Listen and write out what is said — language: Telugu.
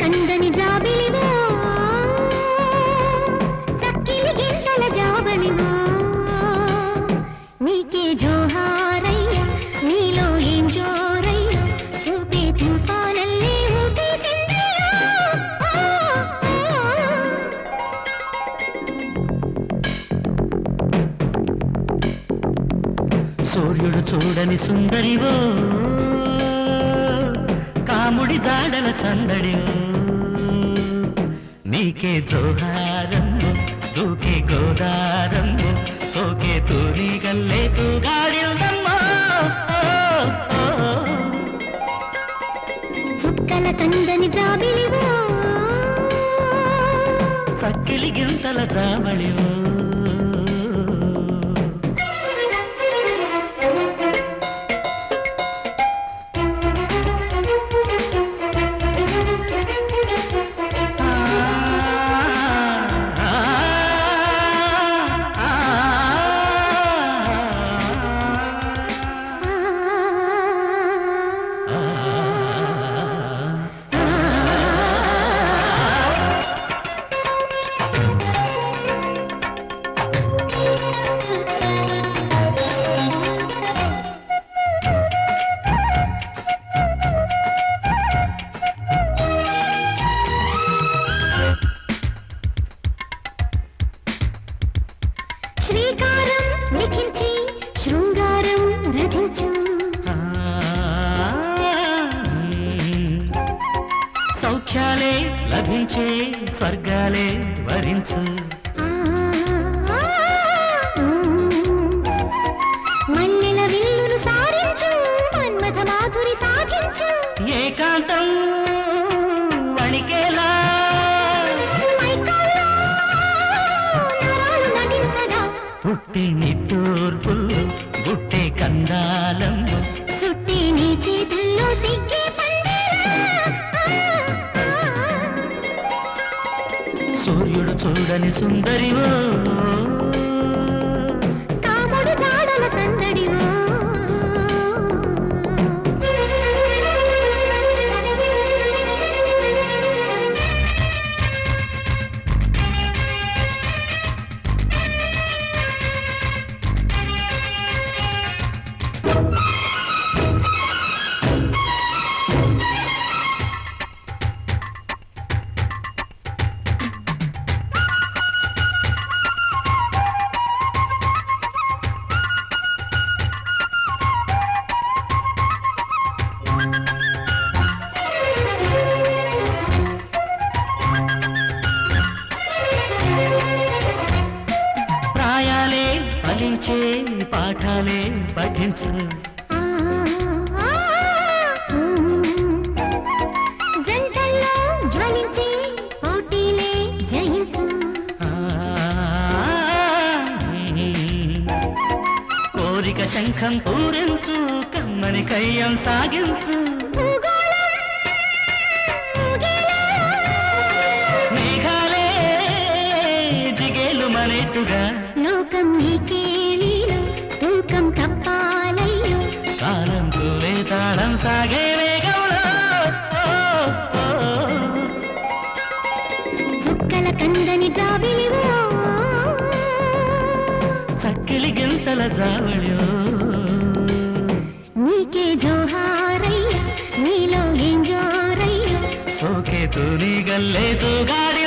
కందని జాబిలివో చక్కిలి గింతల జాబలివో. నీకే జోహారయ్య నీలో ఏం జోరయ్య చూపే తూపాలల్లే ఊపే సూర్యుడు చూడని సుందరివో కాముడి జాడల సందడివో. నీకే జోహారమ్ము దూకే గోదారమ్ము సోకే తూరి గల్లే తూగాడిల్దమ్మో చుక్కల కందని జాబిలివో. చక్కిలి గింతల జాబళివో సౌఖ్యాలే లభించే స్వర్గాలే వరించు. మల్లెల విల్లును సారించు మన్మథ మాధురి సాగించు ఏకాంతం వణికేలా. పుట్టి నిట్టూర్పులు సూర్యుడు చూడని సుందరివో. కాముడు జాడల సందడివో. ప్రాయాలే ఫలించే పాఠాలే పఠించు. శంఖం పూరించు. కమ్మని కయ్యం సాగించు. మేఘాలే జిగేలు మనేట్టుగా లోకం నీకే తూకం కప్పాలయ్యో కాలం తూలే తాళం సాగే వేగంలో. ఓ, ఓ, చుక్కల కందని జాబిలివో. చక్కిలి గింతల జావళో నీకే జోహారయ్య నీలో ఏం జోరయ్య సోకే తూని గల్లే తూ గాడి